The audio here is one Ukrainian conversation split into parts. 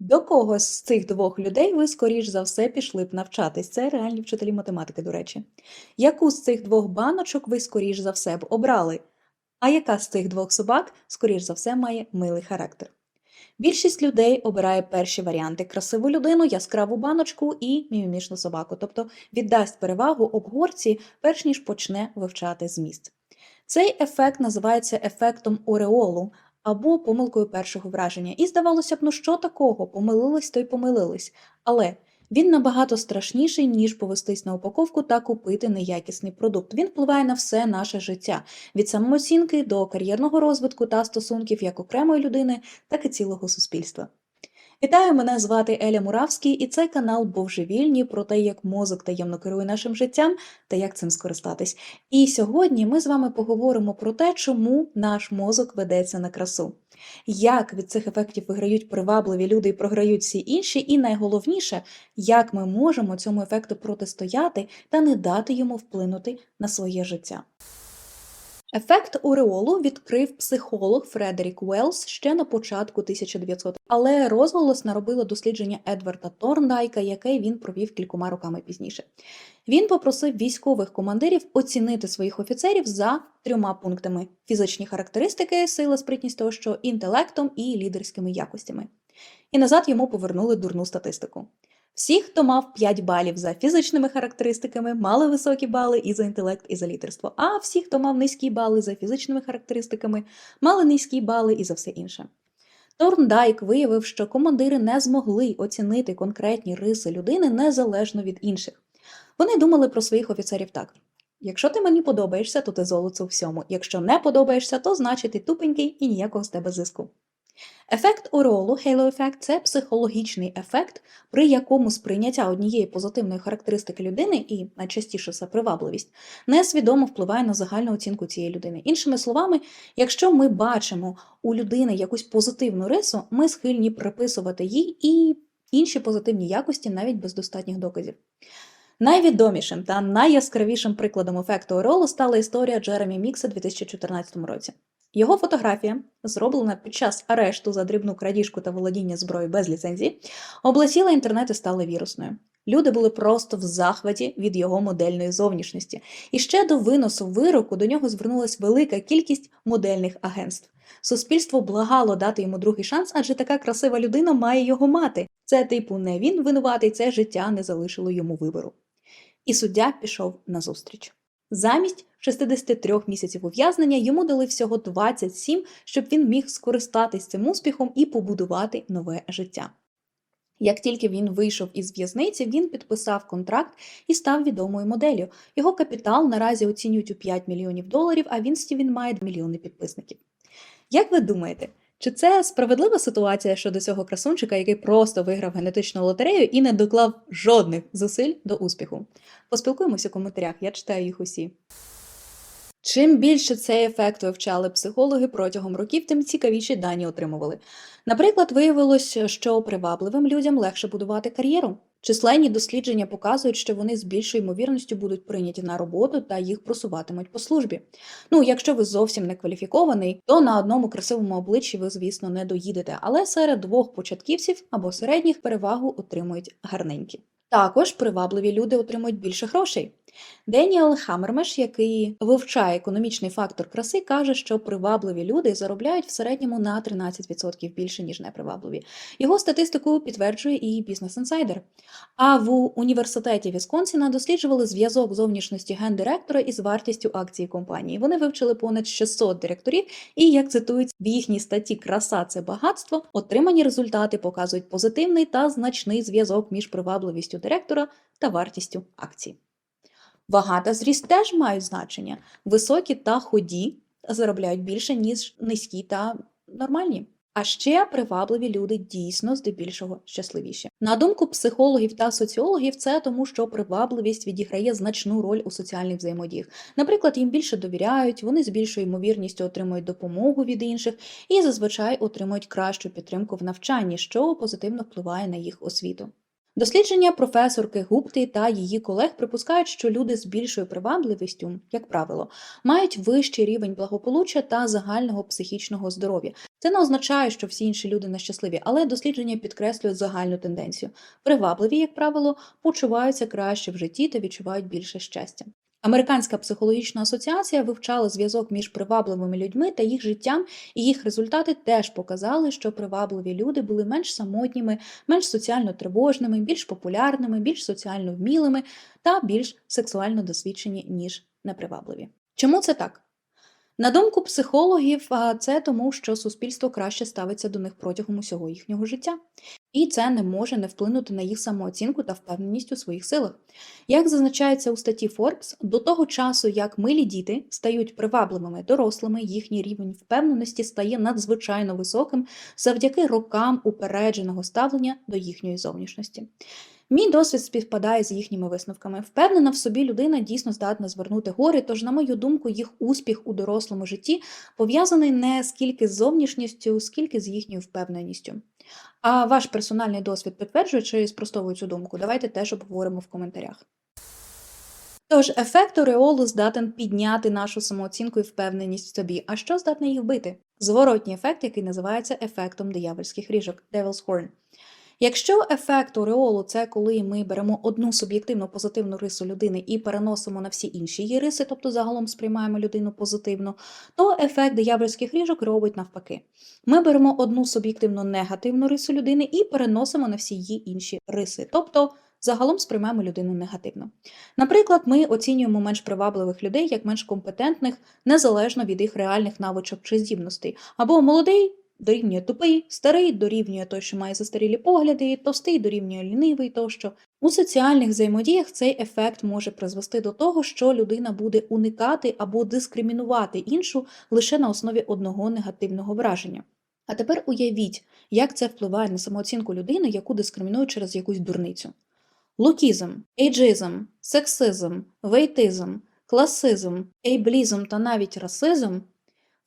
До кого з цих двох людей ви, скоріш за все, пішли б навчатись? Це реальні вчителі математики, до речі. Яку з цих двох баночок ви, скоріш за все, б обрали? А яка з цих двох собак, скоріш за все, має милий характер? Більшість людей обирає перші варіанти красиву людину, яскраву баночку і мімімішну собаку, тобто віддасть перевагу обгорці, перш ніж почне вивчати зміст. Цей ефект називається ефектом ореолу або помилкою першого враження. І здавалося б, ну що такого? Помилились, то й помилились. Але він набагато страшніший, ніж повестись на упаковку та купити неякісний продукт. Він впливає на все наше життя від самооцінки до кар'єрного розвитку та стосунків як окремої людини, так і цілого суспільства. Вітаю, мене звати Еля Муравський, і це канал Божевільні про те, як мозок таємно керує нашим життям та як цим скористатись. І сьогодні ми з вами поговоримо про те, чому наш мозок ведеться на красу, як від цих ефектів виграють привабливі люди і програють всі інші, і найголовніше, як ми можемо цьому ефекту протистояти та не дати йому вплинути на своє життя. Ефект ореолу відкрив психолог Фредерік Уелс ще на початку 1900 але розголос наробило дослідження Едварда Торндайка, яке він провів кількома роками пізніше. Він попросив військових командирів оцінити своїх офіцерів за трьома пунктами: фізичні характеристики, сила, спритність тощо, інтелектом і лідерськими якостями. І назад йому повернули дурну статистику. Всі, хто мав 5 балів за фізичними характеристиками, мали високі бали і за інтелект, і за лідерство. А всі, хто мав низькі бали за фізичними характеристиками, мали низькі бали і за все інше. Торндайк виявив, що командири не змогли оцінити конкретні риси людини незалежно від інших. Вони думали про своїх офіцерів так: якщо ти мені подобаєшся, то ти золото всьому. Якщо не подобаєшся, то значить ти тупенький і ніякого з тебе зиску. Ефект ореолу, halo-ефект – це психологічний ефект, при якому сприйняття однієї позитивної характеристики людини, і найчастіше це привабливість, несвідомо впливає на загальну оцінку цієї людини. Іншими словами, якщо ми бачимо у людини якусь позитивну рису, ми схильні приписувати їй і інші позитивні якості навіть без достатніх доказів. Найвідомішим та найяскравішим прикладом ефекту ореолу стала історія Джеремі Мікса у 2014 році. Його фотографія, зроблена під час арешту за дрібну крадіжку та володіння зброєю без ліцензії, облетіла інтернет і стала вірусною. Люди були просто в захваті від його модельної зовнішності. І ще до виносу вироку до нього звернулася велика кількість модельних агентств. Суспільство благало дати йому другий шанс, адже така красива людина має його мати. Це, типу, не він винуватий, це життя не залишило йому вибору. І суддя пішов назустріч. Замість 63 місяців ув'язнення йому дали всього 27, щоб він міг скористатись цим успіхом і побудувати нове життя. Як тільки він вийшов із в'язниці, він підписав контракт і став відомою моделлю. Його капітал наразі оцінюють у 5 мільйонів доларів, а він він має мільйони підписників. Як ви думаєте, чи це справедлива ситуація щодо цього красунчика, який просто виграв генетичну лотерею і не доклав жодних зусиль до успіху? Поспілкуємося у коментарях, я читаю їх усі. Чим більше цей ефект вивчали психологи протягом років, тим цікавіші дані отримували. Наприклад, виявилось, що привабливим людям легше будувати кар'єру. Численні дослідження показують, що вони з більшою ймовірністю будуть прийняті на роботу та їх просуватимуть по службі. Ну, якщо ви зовсім не кваліфікований, то на одному красивому обличчі ви, звісно, не доїдете, але серед двох початківців або середніх перевагу отримують гарненькі. Також привабливі люди отримують більше грошей. Деніел Хаммермеш, який вивчає економічний фактор краси, каже, що привабливі люди заробляють в середньому на 13% більше, ніж непривабливі. Його статистику підтверджує і Business Insider. А в університеті Вісконсіна досліджували зв'язок зовнішності гендиректора із вартістю акції компанії. Вони вивчили понад 600 директорів, і як цитують в їхній статті Краса це багатство, отримані результати показують позитивний та значний зв'язок між привабливістю директора та вартістю акцій. Вага та зріст теж мають значення. Високі та ході заробляють більше, ніж низькі та нормальні. А ще привабливі люди дійсно здебільшого щасливіші. На думку психологів та соціологів, це тому, що привабливість відіграє значну роль у соціальних взаємодіях. Наприклад, їм більше довіряють, вони з більшою ймовірністю отримують допомогу від інших і зазвичай отримують кращу підтримку в навчанні, що позитивно впливає на їх освіту. Дослідження професорки Гупти та її колег припускають, що люди з більшою привабливістю, як правило, мають вищий рівень благополуччя та загального психічного здоров'я. Це не означає, що всі інші люди нещасливі, але дослідження підкреслюють загальну тенденцію. Привабливі, як правило, почуваються краще в житті та відчувають більше щастя. Американська психологічна асоціація вивчала зв'язок між привабливими людьми та їх життям, і їх результати теж показали, що привабливі люди були менш самотніми, менш соціально тривожними, більш популярними, більш соціально вмілими та більш сексуально досвідчені, ніж непривабливі. Чому це так? На думку психологів, це тому, що суспільство краще ставиться до них протягом усього їхнього життя, і це не може не вплинути на їх самооцінку та впевненість у своїх силах. Як зазначається у статті Forbes, до того часу, як милі діти стають привабливими дорослими, їхній рівень впевненості стає надзвичайно високим завдяки рокам упередженого ставлення до їхньої зовнішності. Мій досвід співпадає з їхніми висновками. Впевнена в собі людина дійсно здатна звернути гори, тож, на мою думку, їх успіх у дорослому житті пов'язаний не скільки з зовнішністю, скільки з їхньою впевненістю. А ваш персональний досвід підтверджує чи спростовує цю думку? Давайте теж обговоримо в коментарях. Тож, ефект ореолу здатен підняти нашу самооцінку і впевненість в собі. А що здатне їх вбити? Зворотній ефект, який називається ефектом диявольських ріжок Devil's Horn. Якщо ефект ореолу це коли ми беремо одну суб'єктивну позитивну рису людини і переносимо на всі інші її риси, тобто загалом сприймаємо людину позитивно, то ефект диявольських ріжок робить навпаки. Ми беремо одну суб'єктивно негативну рису людини і переносимо на всі її інші риси, тобто загалом сприймаємо людину негативно. Наприклад, ми оцінюємо менш привабливих людей як менш компетентних, незалежно від їх реальних навичок чи здібностей, або молодий дорівнює тупий, старий дорівнює той, що має застарілі погляди, товстий дорівнює лінивий тощо. У соціальних взаємодіях цей ефект може призвести до того, що людина буде уникати або дискримінувати іншу лише на основі одного негативного враження. А тепер уявіть, як це впливає на самооцінку людини, яку дискримінують через якусь дурницю. Лукізм, ейджизм, сексизм, вейтизм, класизм, ейблізм та навіть расизм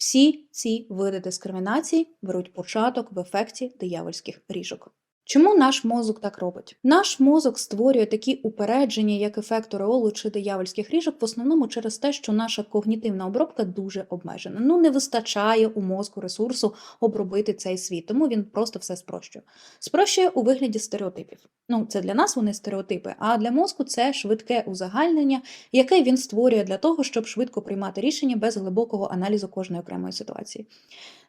всі ці види дискримінації беруть початок в ефекті диявольських ріжок. Чому наш мозок так робить? Наш мозок створює такі упередження, як ефект ореолу чи диявольських ріжок, в основному через те, що наша когнітивна обробка дуже обмежена. Ну не вистачає у мозку ресурсу обробити цей світ, тому він просто все спрощує. Спрощує у вигляді стереотипів. Ну, це для нас вони стереотипи, а для мозку це швидке узагальнення, яке він створює для того, щоб швидко приймати рішення без глибокого аналізу кожної окремої ситуації.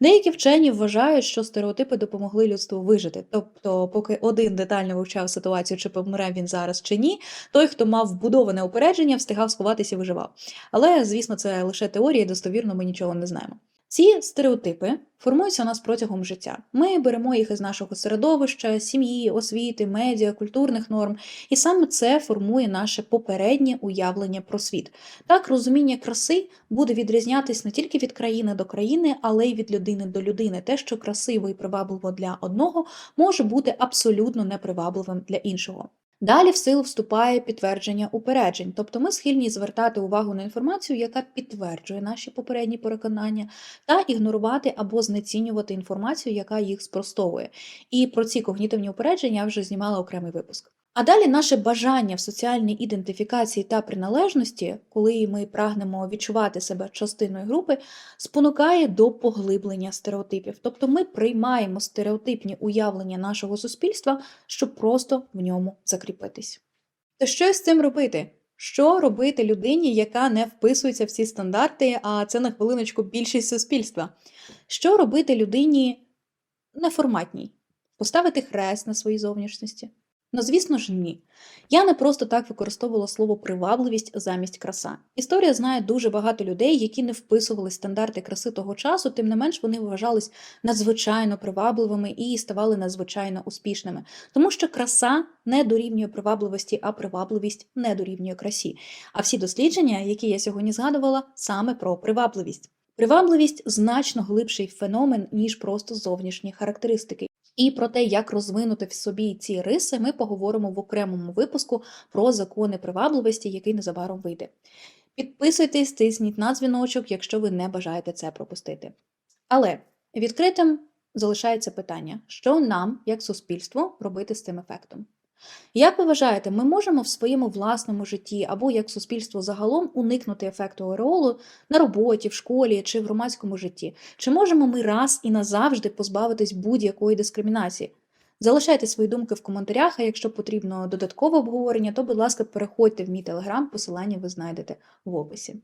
Деякі вчені вважають, що стереотипи допомогли людству вижити. Тобто, поки один детально вивчав ситуацію, чи помре він зараз чи ні, той, хто мав вбудоване упередження, встигав сховатися і виживав. Але, звісно, це лише теорія, достовірно ми нічого не знаємо. Ці стереотипи формуються у нас протягом життя. Ми беремо їх із нашого середовища, сім'ї, освіти, медіа, культурних норм, і саме це формує наше попереднє уявлення про світ. Так, розуміння краси буде відрізнятись не тільки від країни до країни, але й від людини до людини. Те, що красиво і привабливо для одного, може бути абсолютно непривабливим для іншого. Далі в силу вступає підтвердження упереджень, тобто ми схильні звертати увагу на інформацію, яка підтверджує наші попередні переконання, та ігнорувати або знецінювати інформацію, яка їх спростовує. І про ці когнітивні упередження я вже знімала окремий випуск. А далі наше бажання в соціальній ідентифікації та приналежності, коли ми прагнемо відчувати себе частиною групи, спонукає до поглиблення стереотипів. Тобто ми приймаємо стереотипні уявлення нашого суспільства, щоб просто в ньому закріпитись. То що з цим робити? Що робити людині, яка не вписується в ці стандарти, а це на хвилиночку більшість суспільства? Що робити людині неформатній? Поставити хрест на своїй зовнішності? Ну, звісно ж, ні. Я не просто так використовувала слово привабливість замість краса. Історія знає дуже багато людей, які не вписували стандарти краси того часу, тим не менш вони вважались надзвичайно привабливими і ставали надзвичайно успішними. Тому що краса не дорівнює привабливості, а привабливість не дорівнює красі. А всі дослідження, які я сьогодні згадувала, саме про привабливість. Привабливість значно глибший феномен, ніж просто зовнішні характеристики. І про те, як розвинути в собі ці риси, ми поговоримо в окремому випуску про закони привабливості, який незабаром вийде. Підписуйтесь, тисніть на дзвіночок, якщо ви не бажаєте це пропустити. Але відкритим залишається питання, що нам, як суспільство, робити з цим ефектом. Як ви вважаєте, ми можемо в своєму власному житті або як суспільство загалом уникнути ефекту ореолу на роботі, в школі чи в громадському житті? Чи можемо ми раз і назавжди позбавитись будь-якої дискримінації? Залишайте свої думки в коментарях, а якщо потрібно додаткове обговорення, то, будь ласка, переходьте в мій телеграм, посилання ви знайдете в описі.